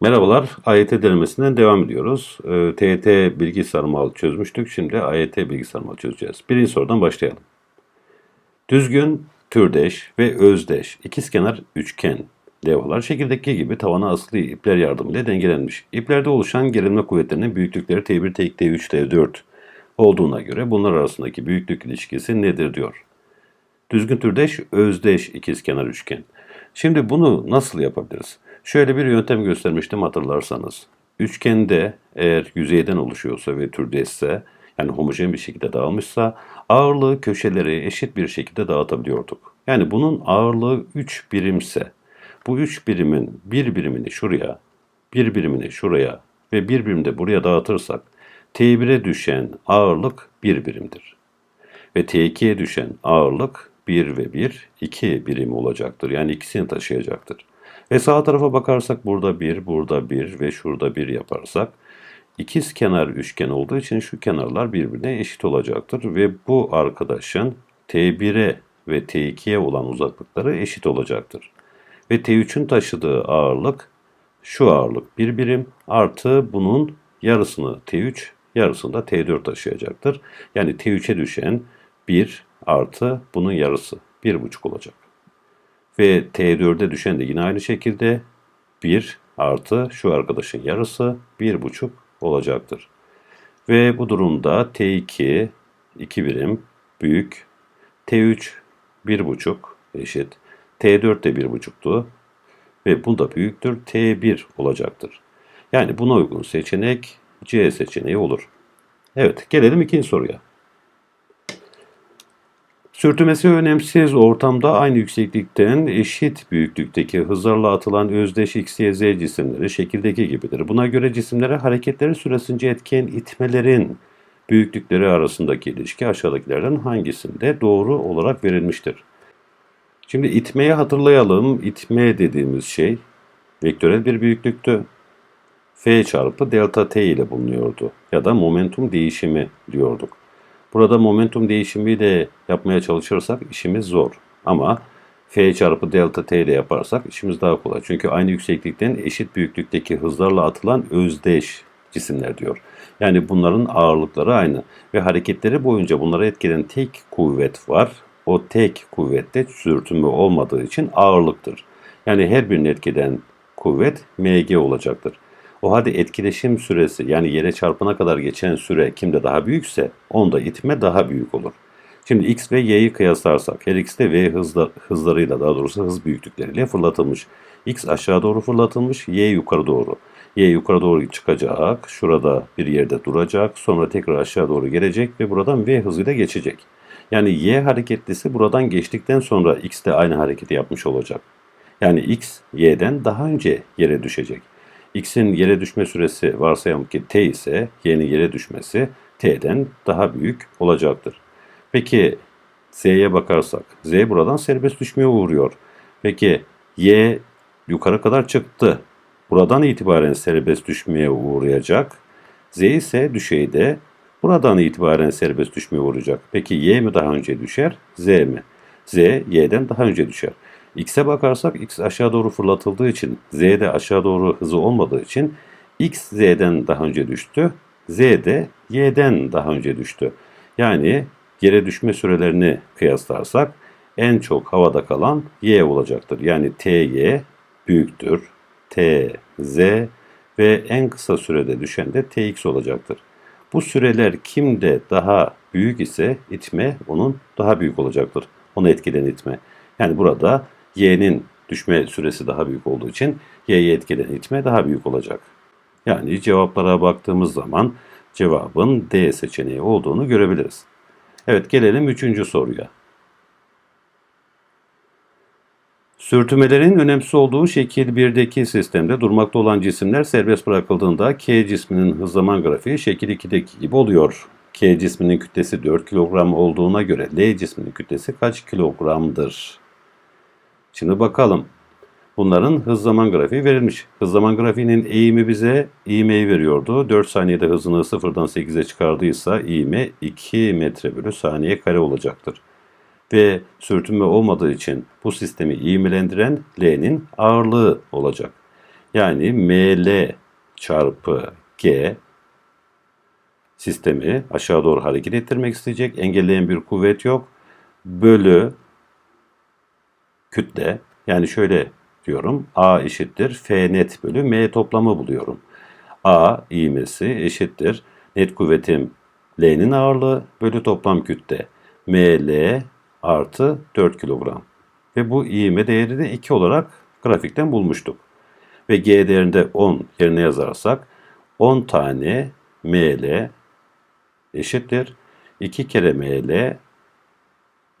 Merhabalar, AYT denemesinden devam ediyoruz. Ee, TYT bilgi sarmalı çözmüştük. Şimdi AYT bilgi sarmalı çözeceğiz. Birinci sorudan başlayalım. Düzgün, türdeş ve özdeş ikizkenar üçgen levhalar şekildeki gibi tavana asılı ipler yardımıyla dengelenmiş. İplerde oluşan gerilme kuvvetlerinin büyüklükleri T1, T2, T3, T4 olduğuna göre bunlar arasındaki büyüklük ilişkisi nedir diyor. Düzgün türdeş, özdeş ikizkenar üçgen. Şimdi bunu nasıl yapabiliriz? Şöyle bir yöntem göstermiştim hatırlarsanız. Üçgende eğer yüzeyden oluşuyorsa ve türdeşse yani homojen bir şekilde dağılmışsa ağırlığı köşeleri eşit bir şekilde dağıtabiliyorduk. Yani bunun ağırlığı 3 birimse bu 3 birimin bir birimini şuraya, bir birimini şuraya ve bir birim de buraya dağıtırsak T1'e düşen ağırlık 1 birimdir. Ve T2'ye düşen ağırlık 1 ve 1, 2 birim olacaktır. Yani ikisini taşıyacaktır. Ve sağ tarafa bakarsak burada 1, burada 1 ve şurada 1 yaparsak ikiz kenar üçgen olduğu için şu kenarlar birbirine eşit olacaktır. Ve bu arkadaşın T1'e ve T2'ye olan uzaklıkları eşit olacaktır. Ve T3'ün taşıdığı ağırlık şu ağırlık 1 birim artı bunun yarısını T3 yarısını da T4 taşıyacaktır. Yani T3'e düşen 1 artı bunun yarısı 1,5 olacak. Ve T4'e düşen de yine aynı şekilde 1 artı şu arkadaşın yarısı 1,5 olacaktır. Ve bu durumda T2 2 birim büyük, T3 1,5 eşit, T4 de 1,5'tu ve bu da büyüktür T1 olacaktır. Yani buna uygun seçenek C seçeneği olur. Evet gelelim ikinci soruya. Sürtünmesi önemsiz ortamda aynı yükseklikten eşit büyüklükteki hızlarla atılan özdeş x, y, z cisimleri şekildeki gibidir. Buna göre cisimlere hareketleri süresince etken itmelerin büyüklükleri arasındaki ilişki aşağıdakilerden hangisinde doğru olarak verilmiştir? Şimdi itmeyi hatırlayalım. İtme dediğimiz şey vektörel bir büyüklüktü. F çarpı delta t ile bulunuyordu. Ya da momentum değişimi diyorduk. Burada momentum değişimi de yapmaya çalışırsak işimiz zor. Ama F çarpı delta t ile yaparsak işimiz daha kolay. Çünkü aynı yükseklikten eşit büyüklükteki hızlarla atılan özdeş cisimler diyor. Yani bunların ağırlıkları aynı. Ve hareketleri boyunca bunlara etkilen tek kuvvet var. O tek kuvvette sürtünme olmadığı için ağırlıktır. Yani her birinin etkiden kuvvet mg olacaktır. O halde etkileşim süresi yani yere çarpana kadar geçen süre kimde daha büyükse onda itme daha büyük olur. Şimdi x ve y'yi kıyaslarsak her ikisi de v hızla, hızlarıyla daha doğrusu hız büyüklükleriyle fırlatılmış. x aşağı doğru fırlatılmış, y yukarı doğru. Y yukarı doğru çıkacak, şurada bir yerde duracak, sonra tekrar aşağı doğru gelecek ve buradan v hızıyla geçecek. Yani y hareketlisi buradan geçtikten sonra x de aynı hareketi yapmış olacak. Yani x y'den daha önce yere düşecek x'in yere düşme süresi varsayalım ki t ise y'nin yere düşmesi t'den daha büyük olacaktır. Peki z'ye bakarsak z buradan serbest düşmeye uğruyor. Peki y yukarı kadar çıktı. Buradan itibaren serbest düşmeye uğrayacak. Z ise düşeyde buradan itibaren serbest düşmeye uğrayacak. Peki y mi daha önce düşer, z mi? Z y'den daha önce düşer. X'e bakarsak X aşağı doğru fırlatıldığı için Z de aşağı doğru hızı olmadığı için X Z'den daha önce düştü. Z de Y'den daha önce düştü. Yani yere düşme sürelerini kıyaslarsak en çok havada kalan Y olacaktır. Yani TY büyüktür. T, Z ve en kısa sürede düşen de TX olacaktır. Bu süreler kimde daha büyük ise itme onun daha büyük olacaktır. Onu etkilen itme. Yani burada y'nin düşme süresi daha büyük olduğu için y'ye etkilen itme daha büyük olacak. Yani cevaplara baktığımız zaman cevabın D seçeneği olduğunu görebiliriz. Evet gelelim üçüncü soruya. Sürtünmelerin önemsiz olduğu şekil 1'deki sistemde durmakta olan cisimler serbest bırakıldığında K cisminin hız zaman grafiği şekil 2'deki gibi oluyor. K cisminin kütlesi 4 kilogram olduğuna göre L cisminin kütlesi kaç kilogramdır? Şimdi bakalım. Bunların hız zaman grafiği verilmiş. Hız zaman grafiğinin eğimi bize ivmeyi veriyordu. 4 saniyede hızını sıfırdan 8'e çıkardıysa ivme 2 metre bölü saniye kare olacaktır. Ve sürtünme olmadığı için bu sistemi ivmelendiren L'nin ağırlığı olacak. Yani ML çarpı G sistemi aşağı doğru hareket ettirmek isteyecek. Engelleyen bir kuvvet yok. Bölü kütle. Yani şöyle diyorum. A eşittir F net bölü M toplamı buluyorum. A ivmesi eşittir. Net kuvvetim L'nin ağırlığı bölü toplam kütle. ML artı 4 kilogram. Ve bu ivme değeri de 2 olarak grafikten bulmuştuk. Ve G değerinde 10 yerine yazarsak 10 tane ML eşittir. 2 kere ML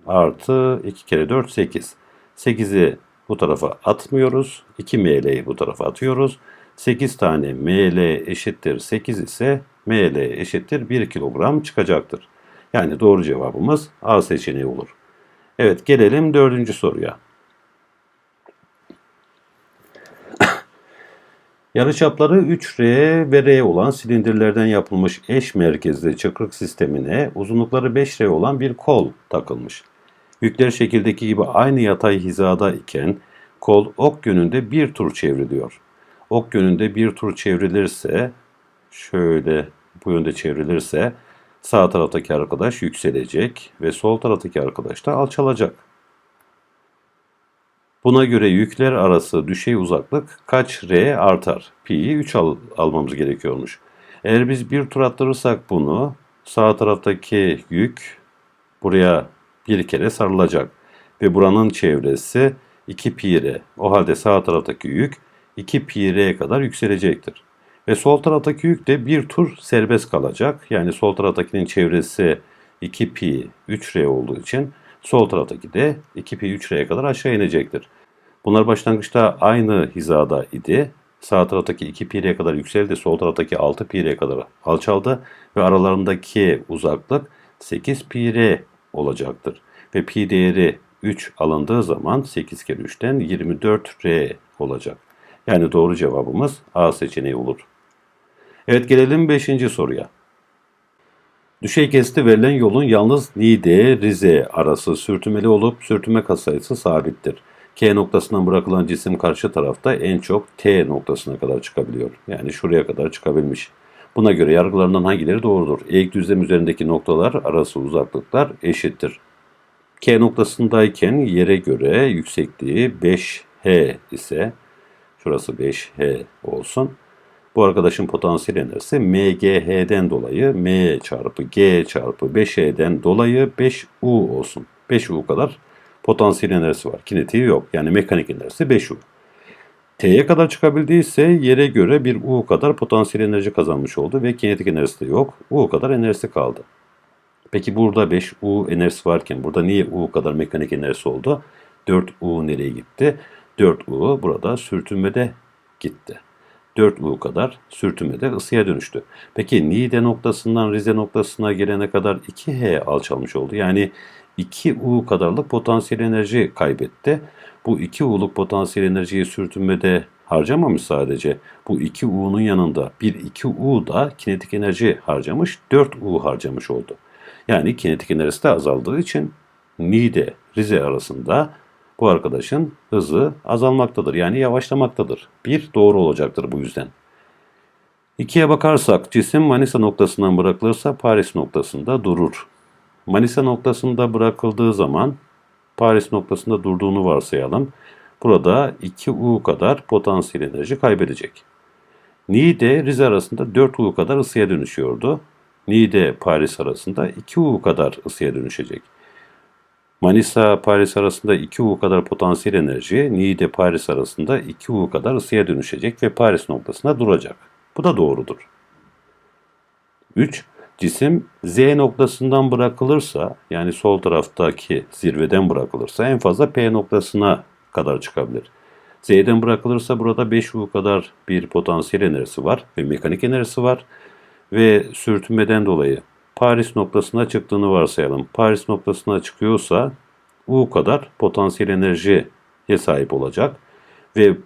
artı 2 kere 4 8. 8'i bu tarafa atmıyoruz. 2 ML'yi bu tarafa atıyoruz. 8 tane ML eşittir 8 ise ML eşittir 1 kilogram çıkacaktır. Yani doğru cevabımız A seçeneği olur. Evet gelelim dördüncü soruya. Yarıçapları 3R ve R olan silindirlerden yapılmış eş merkezli çıkrık sistemine uzunlukları 5R olan bir kol takılmış. Yükler şekildeki gibi aynı yatay hizada iken kol ok yönünde bir tur çevriliyor. Ok yönünde bir tur çevrilirse şöyle bu yönde çevrilirse sağ taraftaki arkadaş yükselecek ve sol taraftaki arkadaş da alçalacak. Buna göre yükler arası düşey uzaklık kaç r artar? Pi'yi 3 al, almamız gerekiyormuş. Eğer biz bir tur attırırsak bunu sağ taraftaki yük buraya bir kere sarılacak. Ve buranın çevresi 2 pi. O halde sağ taraftaki yük 2 pi kadar yükselecektir. Ve sol taraftaki yük de bir tur serbest kalacak. Yani sol taraftakinin çevresi 2 pi 3 r olduğu için sol taraftaki de 2 pi 3 r'ye kadar aşağı inecektir. Bunlar başlangıçta aynı hizada idi. Sağ taraftaki 2 pi kadar yükseldi. Sol taraftaki 6 pi kadar alçaldı. Ve aralarındaki uzaklık 8 pi olacaktır. Ve pi değeri 3 alındığı zaman 8 kere 3'ten 24 r olacak. Yani doğru cevabımız A seçeneği olur. Evet gelelim 5. soruya. Düşey kesti verilen yolun yalnız Niğde, Rize arası sürtünmeli olup sürtünme katsayısı sabittir. K noktasından bırakılan cisim karşı tarafta en çok T noktasına kadar çıkabiliyor. Yani şuraya kadar çıkabilmiş. Buna göre yargılarından hangileri doğrudur? Eğik düzlem üzerindeki noktalar arası uzaklıklar eşittir. K noktasındayken yere göre yüksekliği 5H ise şurası 5H olsun. Bu arkadaşın potansiyel enerjisi MGH'den dolayı M çarpı G çarpı 5H'den dolayı 5U olsun. 5U kadar potansiyel enerjisi var. Kinetiği yok. Yani mekanik enerjisi 5U. T'ye kadar çıkabildiyse yere göre bir U kadar potansiyel enerji kazanmış oldu ve kinetik enerjisi de yok. U kadar enerjisi kaldı. Peki burada 5U enerjisi varken burada niye U kadar mekanik enerjisi oldu? 4U nereye gitti? 4U burada sürtünmede gitti. 4U kadar sürtünmede ısıya dönüştü. Peki Niğde noktasından Rize noktasına gelene kadar 2H alçalmış oldu. Yani 2U kadarlık potansiyel enerji kaybetti. Bu 2U'luk potansiyel enerjiyi sürtünmede harcamamış sadece. Bu 2U'nun yanında bir 2U da kinetik enerji harcamış, 4U harcamış oldu. Yani kinetik enerjisi de azaldığı için Niğde, Rize arasında bu arkadaşın hızı azalmaktadır. Yani yavaşlamaktadır. Bir doğru olacaktır bu yüzden. İkiye bakarsak cisim Manisa noktasından bırakılırsa Paris noktasında durur. Manisa noktasında bırakıldığı zaman Paris noktasında durduğunu varsayalım. Burada 2U kadar potansiyel enerji kaybedecek. Niğde Rize arasında 4U kadar ısıya dönüşüyordu. Niğde Paris arasında 2U kadar ısıya dönüşecek. Manisa Paris arasında 2U kadar potansiyel enerji, Niğde Paris arasında 2U kadar ısıya dönüşecek ve Paris noktasında duracak. Bu da doğrudur. 3. Cisim Z noktasından bırakılırsa yani sol taraftaki zirveden bırakılırsa en fazla P noktasına kadar çıkabilir. Z'den bırakılırsa burada 5U kadar bir potansiyel enerjisi var ve mekanik enerjisi var ve sürtünmeden dolayı Paris noktasına çıktığını varsayalım. Paris noktasına çıkıyorsa U kadar potansiyel enerjiye sahip olacak ve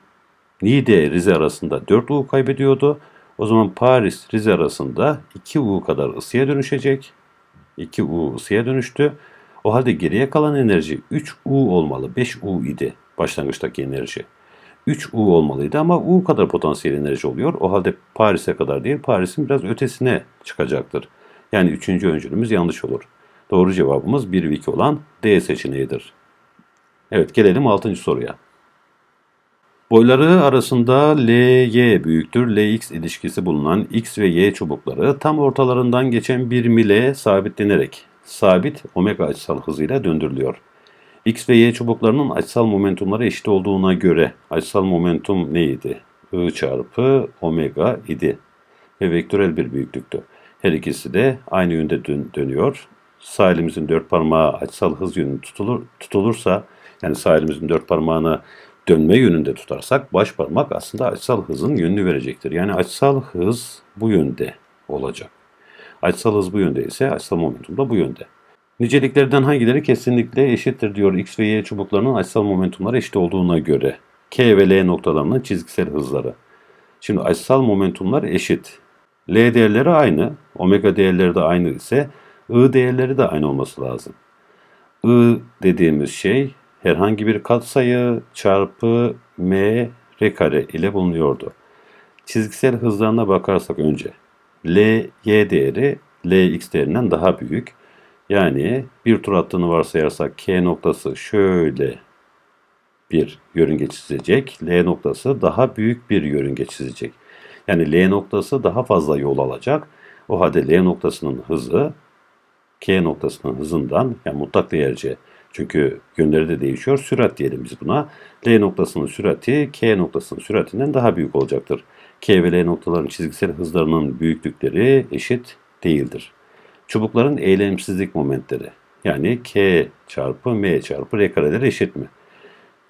Niğde Rize arasında 4U kaybediyordu. O zaman Paris Rize arasında 2U kadar ısıya dönüşecek. 2U ısıya dönüştü. O halde geriye kalan enerji 3U olmalı. 5U idi başlangıçtaki enerji. 3U olmalıydı ama U kadar potansiyel enerji oluyor. O halde Paris'e kadar değil, Paris'in biraz ötesine çıkacaktır. Yani üçüncü öncülümüz yanlış olur. Doğru cevabımız 1 ve 2 olan D seçeneğidir. Evet gelelim 6. soruya. Boyları arasında LY büyüktür LX ilişkisi bulunan X ve Y çubukları tam ortalarından geçen bir mile sabitlenerek sabit omega açısal hızıyla döndürülüyor. X ve Y çubuklarının açısal momentumları eşit olduğuna göre açısal momentum neydi? I çarpı omega idi ve vektörel bir büyüklüktü. Her ikisi de aynı yönde dön dönüyor. Sağ elimizin dört parmağı açısal hız yönü tutulur, tutulursa yani sağ elimizin dört parmağını dönme yönünde tutarsak baş parmak aslında açısal hızın yönünü verecektir. Yani açısal hız bu yönde olacak. Açısal hız bu yönde ise açısal momentum da bu yönde. Niceliklerden hangileri kesinlikle eşittir diyor X ve Y çubuklarının açısal momentumları eşit olduğuna göre. K ve L noktalarının çizgisel hızları. Şimdi açısal momentumlar eşit. L değerleri aynı, omega değerleri de aynı ise I değerleri de aynı olması lazım. I dediğimiz şey herhangi bir katsayı çarpı m r kare ile bulunuyordu. Çizgisel hızlarına bakarsak önce L, y değeri Lx değerinden daha büyük. Yani bir tur attığını varsayarsak K noktası şöyle bir yörünge çizecek. L noktası daha büyük bir yörünge çizecek. Yani L noktası daha fazla yol alacak. O halde L noktasının hızı K noktasının hızından yani mutlak değerce çünkü yönleri de değişiyor. Sürat diyelim biz buna. L noktasının sürati K noktasının süratinden daha büyük olacaktır. K ve L noktaların çizgisel hızlarının büyüklükleri eşit değildir. Çubukların eylemsizlik momentleri yani K çarpı M çarpı R kareleri eşit mi?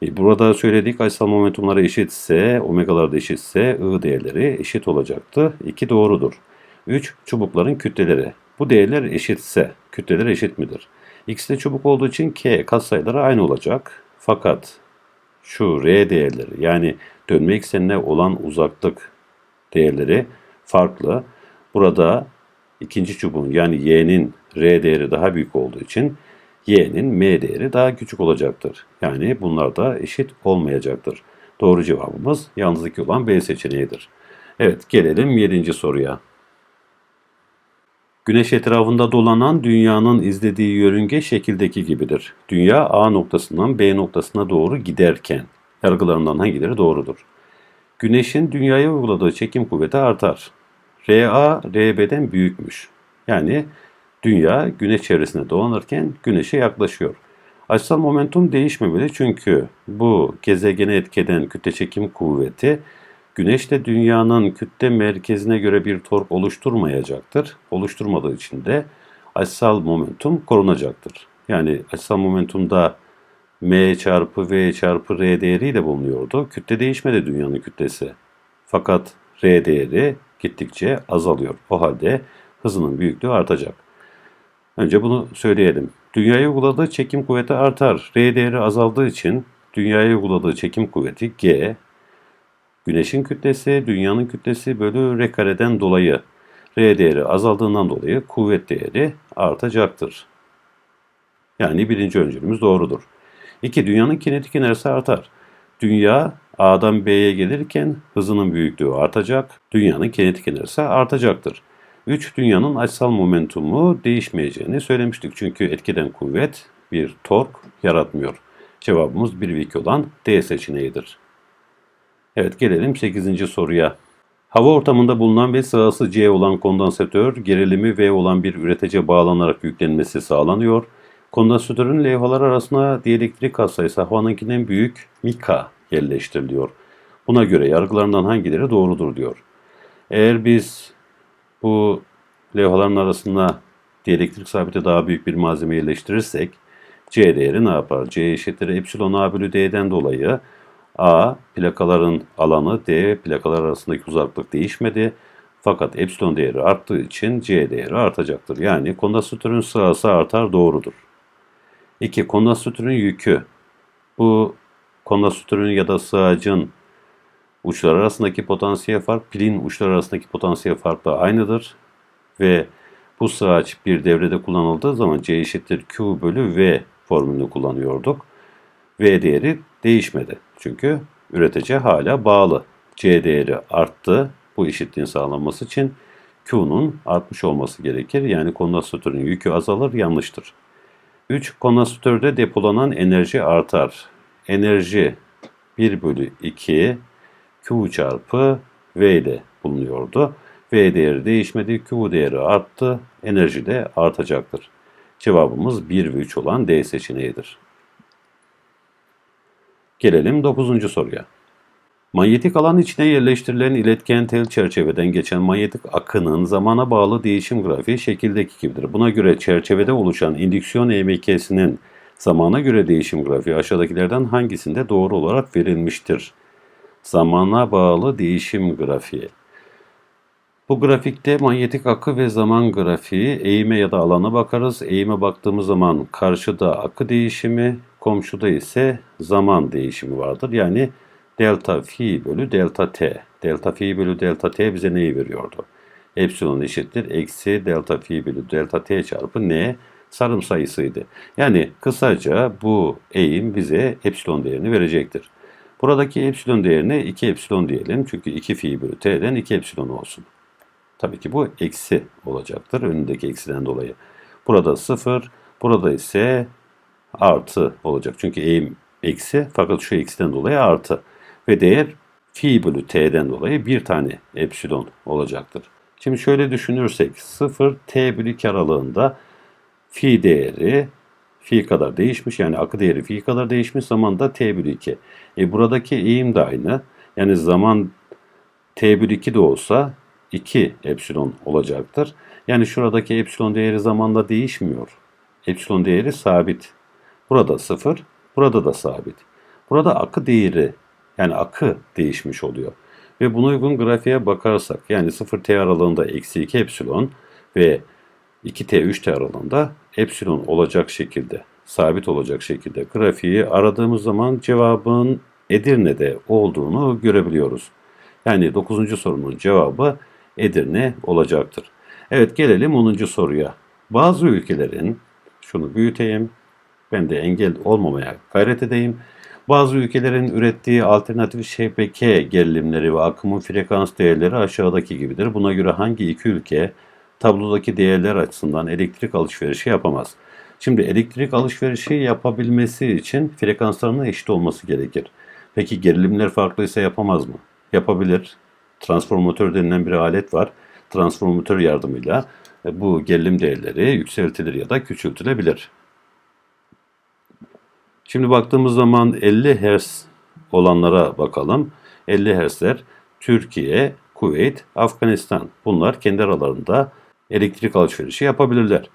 E, burada söyledik açısal momentumları eşitse, omegalar da eşitse I değerleri eşit olacaktı. 2 doğrudur. 3. Çubukların kütleleri. Bu değerler eşitse kütleler eşit midir? X'de çubuk olduğu için K katsayıları aynı olacak. Fakat şu R değerleri yani dönme eksenine olan uzaklık değerleri farklı. Burada ikinci çubuğun yani Y'nin R değeri daha büyük olduğu için Y'nin M değeri daha küçük olacaktır. Yani bunlar da eşit olmayacaktır. Doğru cevabımız yalnız 2 olan B seçeneğidir. Evet gelelim 7. soruya. Güneş etrafında dolanan dünyanın izlediği yörünge şekildeki gibidir. Dünya A noktasından B noktasına doğru giderken yargılarından hangileri doğrudur? Güneşin dünyaya uyguladığı çekim kuvveti artar. RA RB'den büyükmüş. Yani dünya güneş çevresinde dolanırken güneşe yaklaşıyor. Açısal momentum değişmemeli çünkü bu gezegene etkeden kütle çekim kuvveti Güneş de dünyanın kütle merkezine göre bir tork oluşturmayacaktır. Oluşturmadığı için de açısal momentum korunacaktır. Yani açısal momentumda m çarpı v çarpı r değeriyle bulunuyordu. Kütle değişmedi dünyanın kütlesi. Fakat r değeri gittikçe azalıyor. O halde hızının büyüklüğü artacak. Önce bunu söyleyelim. Dünyaya uyguladığı çekim kuvveti artar. R değeri azaldığı için dünyaya uyguladığı çekim kuvveti G Güneşin kütlesi dünyanın kütlesi bölü r kareden dolayı r değeri azaldığından dolayı kuvvet değeri artacaktır. Yani birinci öncülümüz doğrudur. 2. Dünyanın kinetik enerjisi artar. Dünya A'dan B'ye gelirken hızının büyüklüğü artacak. Dünyanın kinetik enerjisi artacaktır. 3. Dünyanın açısal momentumu değişmeyeceğini söylemiştik. Çünkü etkiden kuvvet bir tork yaratmıyor. Cevabımız 1 ve 2 olan D seçeneğidir. Evet gelelim 8. soruya. Hava ortamında bulunan ve sırası C olan kondansatör gerilimi V olan bir üretece bağlanarak yüklenmesi sağlanıyor. Kondansatörün levhalar arasına dielektrik katsayısı havanınkinden büyük mika yerleştiriliyor. Buna göre yargılarından hangileri doğrudur diyor. Eğer biz bu levhaların arasında dielektrik sabiti daha büyük bir malzeme yerleştirirsek C değeri ne yapar? C eşittir epsilon A bölü D'den dolayı A plakaların alanı D plakalar arasındaki uzaklık değişmedi. Fakat epsilon değeri arttığı için C değeri artacaktır. Yani kondansatörün sırası artar doğrudur. 2. Kondansatörün yükü. Bu kondansatörün ya da sığacın uçlar arasındaki potansiyel fark pilin uçlar arasındaki potansiyel farkla aynıdır. Ve bu sığaç bir devrede kullanıldığı zaman C eşittir Q bölü V formülünü kullanıyorduk. V değeri değişmedi. Çünkü üretece hala bağlı. C değeri arttı. Bu eşitliğin sağlanması için Q'nun artmış olması gerekir. Yani kondansatörün yükü azalır, yanlıştır. 3. Kondansatörde depolanan enerji artar. Enerji 1 bölü 2 Q çarpı V ile bulunuyordu. V değeri değişmedi, Q değeri arttı, enerji de artacaktır. Cevabımız 1 ve 3 olan D seçeneğidir. Gelelim 9. soruya. Manyetik alan içine yerleştirilen iletken tel çerçeveden geçen manyetik akının zamana bağlı değişim grafiği şekildeki gibidir. Buna göre çerçevede oluşan indüksiyon EMK'sinin zamana göre değişim grafiği aşağıdakilerden hangisinde doğru olarak verilmiştir? Zamana bağlı değişim grafiği. Bu grafikte manyetik akı ve zaman grafiği eğime ya da alana bakarız. Eğime baktığımız zaman karşıda akı değişimi, komşuda ise zaman değişimi vardır. Yani delta fi bölü delta t. Delta fi bölü delta t bize neyi veriyordu? Epsilon eşittir. Eksi delta fi bölü delta t çarpı n sarım sayısıydı. Yani kısaca bu eğim bize epsilon değerini verecektir. Buradaki epsilon değerine 2 epsilon diyelim. Çünkü 2 fi bölü t'den 2 epsilon olsun. Tabii ki bu eksi olacaktır önündeki eksiden dolayı. Burada 0, burada ise artı olacak. Çünkü eğim eksi fakat şu eksiden dolayı artı. Ve değer fi bölü t'den dolayı bir tane epsilon olacaktır. Şimdi şöyle düşünürsek 0 t bölü 2 aralığında fi değeri fi kadar değişmiş. Yani akı değeri fi kadar değişmiş. Zaman da t bölü 2. E buradaki eğim de aynı. Yani zaman t bölü 2 de olsa 2 epsilon olacaktır. Yani şuradaki epsilon değeri zamanla değişmiyor. Epsilon değeri sabit. Burada 0, burada da sabit. Burada akı değeri yani akı değişmiş oluyor. Ve buna uygun grafiğe bakarsak yani 0t aralığında eksi 2 epsilon ve 2t 3t aralığında epsilon olacak şekilde sabit olacak şekilde grafiği aradığımız zaman cevabın Edirne'de olduğunu görebiliyoruz. Yani 9. sorunun cevabı Edirne olacaktır. Evet gelelim 10. soruya. Bazı ülkelerin, şunu büyüteyim, ben de engel olmamaya gayret edeyim. Bazı ülkelerin ürettiği alternatif şebeke gerilimleri ve akımın frekans değerleri aşağıdaki gibidir. Buna göre hangi iki ülke tablodaki değerler açısından elektrik alışverişi yapamaz? Şimdi elektrik alışverişi yapabilmesi için frekanslarının eşit olması gerekir. Peki gerilimler farklıysa yapamaz mı? Yapabilir. Transformatör denilen bir alet var. Transformatör yardımıyla e, bu gerilim değerleri yükseltilir ya da küçültülebilir. Şimdi baktığımız zaman 50 Hz olanlara bakalım. 50 Hz'ler Türkiye, Kuveyt, Afganistan. Bunlar kendi aralarında elektrik alışverişi yapabilirler.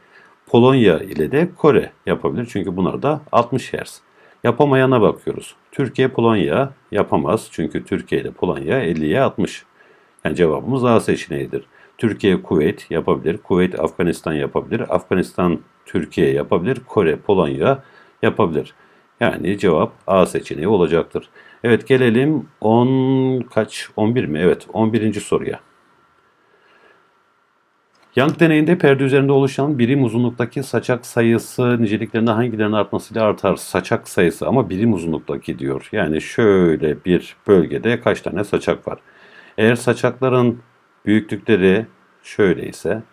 Polonya ile de Kore yapabilir. Çünkü bunlar da 60 Hz. Yapamayana bakıyoruz. Türkiye, Polonya yapamaz. Çünkü Türkiye ile Polonya 50'ye 60. Yani cevabımız A seçeneğidir. Türkiye, Kuveyt yapabilir. Kuveyt, Afganistan yapabilir. Afganistan, Türkiye yapabilir. Kore, Polonya yapabilir. Yani cevap A seçeneği olacaktır. Evet gelelim 10 kaç 11 mi? Evet 11. soruya. Young deneyinde perde üzerinde oluşan birim uzunluktaki saçak sayısı niceliklerinde hangilerinin artmasıyla artar? Saçak sayısı ama birim uzunluktaki diyor. Yani şöyle bir bölgede kaç tane saçak var? Eğer saçakların büyüklükleri şöyle ise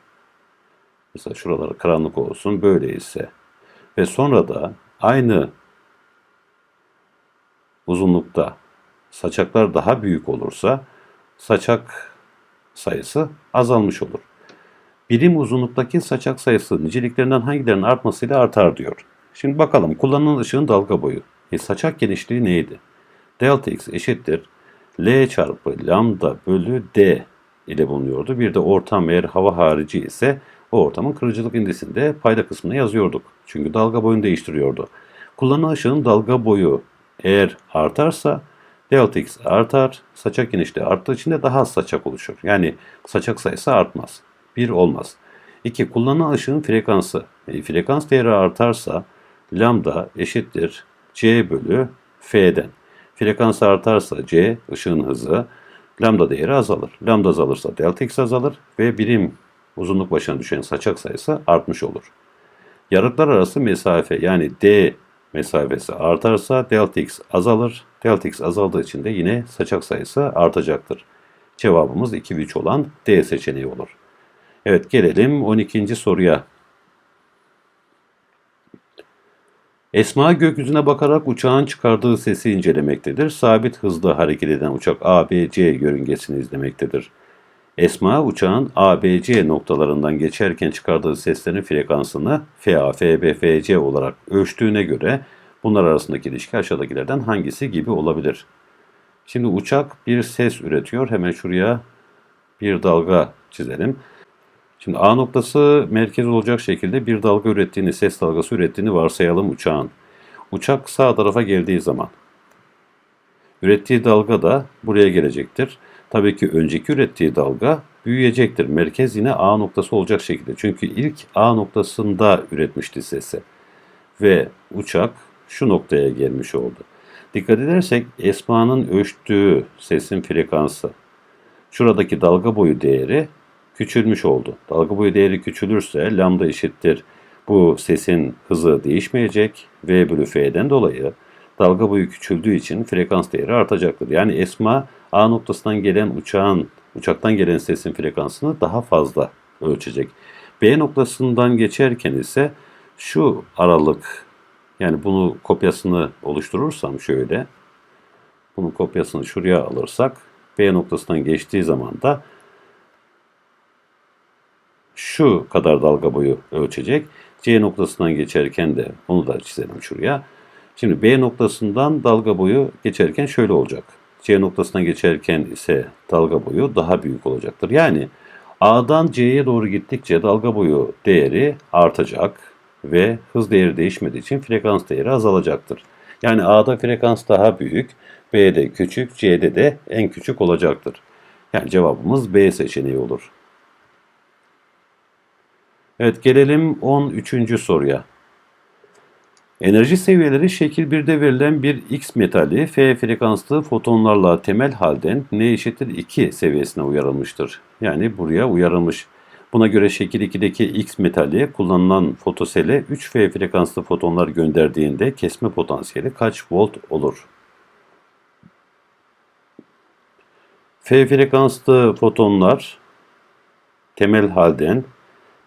mesela şuraları karanlık olsun böyle ise ve sonra da aynı uzunlukta saçaklar daha büyük olursa saçak sayısı azalmış olur. Birim uzunluktaki saçak sayısı niceliklerinden hangilerinin artmasıyla artar diyor. Şimdi bakalım kullanılan ışığın dalga boyu. E, saçak genişliği neydi? Delta x eşittir L çarpı lambda bölü D ile bulunuyordu. Bir de ortam eğer hava harici ise o ortamın kırıcılık indisinde payda kısmına yazıyorduk. Çünkü dalga boyunu değiştiriyordu. Kullanılan ışığın dalga boyu eğer artarsa delta x artar. Saçak genişliği arttığı için de daha az saçak oluşur. Yani saçak sayısı artmaz. 1 olmaz. 2. Kullanılan ışığın frekansı. E, frekans değeri artarsa lambda eşittir c bölü f'den. Frekans artarsa c ışığın hızı lambda değeri azalır. Lambda azalırsa delta x azalır ve birim uzunluk başına düşen saçak sayısı artmış olur. Yarıklar arası mesafe yani d mesafesi artarsa delta x azalır. Delta X azaldığı için de yine saçak sayısı artacaktır. Cevabımız 2 ve 3 olan D seçeneği olur. Evet gelelim 12. soruya. Esma gökyüzüne bakarak uçağın çıkardığı sesi incelemektedir. Sabit hızla hareket eden uçak ABC yörüngesini izlemektedir. Esma uçağın ABC noktalarından geçerken çıkardığı seslerin frekansını FA, FB, FC olarak ölçtüğüne göre bunlar arasındaki ilişki aşağıdakilerden hangisi gibi olabilir? Şimdi uçak bir ses üretiyor. Hemen şuraya bir dalga çizelim. Şimdi A noktası merkez olacak şekilde bir dalga ürettiğini, ses dalgası ürettiğini varsayalım uçağın. Uçak sağ tarafa geldiği zaman ürettiği dalga da buraya gelecektir. Tabii ki önceki ürettiği dalga büyüyecektir. Merkez yine A noktası olacak şekilde. Çünkü ilk A noktasında üretmişti sesi. Ve uçak şu noktaya gelmiş oldu. Dikkat edersek Esma'nın ölçtüğü sesin frekansı. Şuradaki dalga boyu değeri küçülmüş oldu. Dalga boyu değeri küçülürse lambda eşittir. Bu sesin hızı değişmeyecek. V bölü F'den dolayı dalga boyu küçüldüğü için frekans değeri artacaktır. Yani Esma A noktasından gelen uçağın, uçaktan gelen sesin frekansını daha fazla ölçecek. B noktasından geçerken ise şu aralık yani bunu kopyasını oluşturursam şöyle bunun kopyasını şuraya alırsak B noktasından geçtiği zaman da şu kadar dalga boyu ölçecek. C noktasından geçerken de onu da çizelim şuraya. Şimdi B noktasından dalga boyu geçerken şöyle olacak. C noktasından geçerken ise dalga boyu daha büyük olacaktır. Yani A'dan C'ye doğru gittikçe dalga boyu değeri artacak ve hız değeri değişmediği için frekans değeri azalacaktır. Yani A'da frekans daha büyük, B'de küçük, C'de de en küçük olacaktır. Yani cevabımız B seçeneği olur. Evet gelelim 13. soruya. Enerji seviyeleri şekil 1'de verilen bir X metali F frekanslı fotonlarla temel halden N eşittir 2 seviyesine uyarılmıştır. Yani buraya uyarılmış. Buna göre şekil 2'deki X metali kullanılan fotosele 3F frekanslı fotonlar gönderdiğinde kesme potansiyeli kaç volt olur? F frekanslı fotonlar temel halden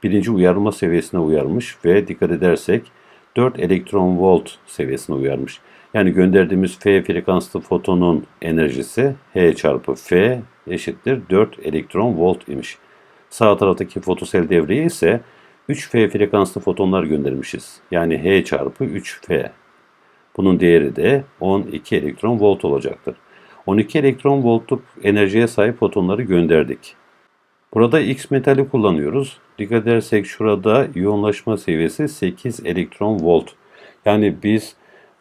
birinci uyarma seviyesine uyarmış ve dikkat edersek 4 elektron volt seviyesine uyarmış. Yani gönderdiğimiz F frekanslı fotonun enerjisi H çarpı F eşittir 4 elektron volt imiş. Sağ taraftaki fotosel devreye ise 3F frekanslı fotonlar göndermişiz. Yani H çarpı 3F. Bunun değeri de 12 elektron volt olacaktır. 12 elektron voltluk enerjiye sahip fotonları gönderdik. Burada X metali kullanıyoruz. Dikkat edersek şurada iyonlaşma seviyesi 8 elektron volt. Yani biz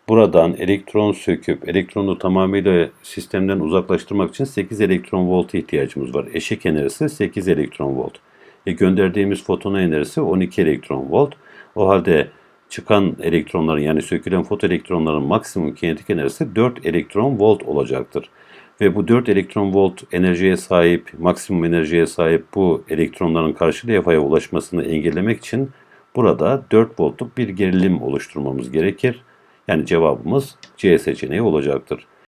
buradan elektron söküp elektronu tamamıyla sistemden uzaklaştırmak için 8 elektron volta ihtiyacımız var. Eşik enerjisi 8 elektron volt. E gönderdiğimiz fotonun enerjisi 12 elektron volt. O halde çıkan elektronların yani sökülen fotoelektronların maksimum kinetik enerjisi 4 elektron volt olacaktır. Ve bu 4 elektron volt enerjiye sahip, maksimum enerjiye sahip bu elektronların karşı levhaya ulaşmasını engellemek için burada 4 voltluk bir gerilim oluşturmamız gerekir. Yani cevabımız C seçeneği olacaktır.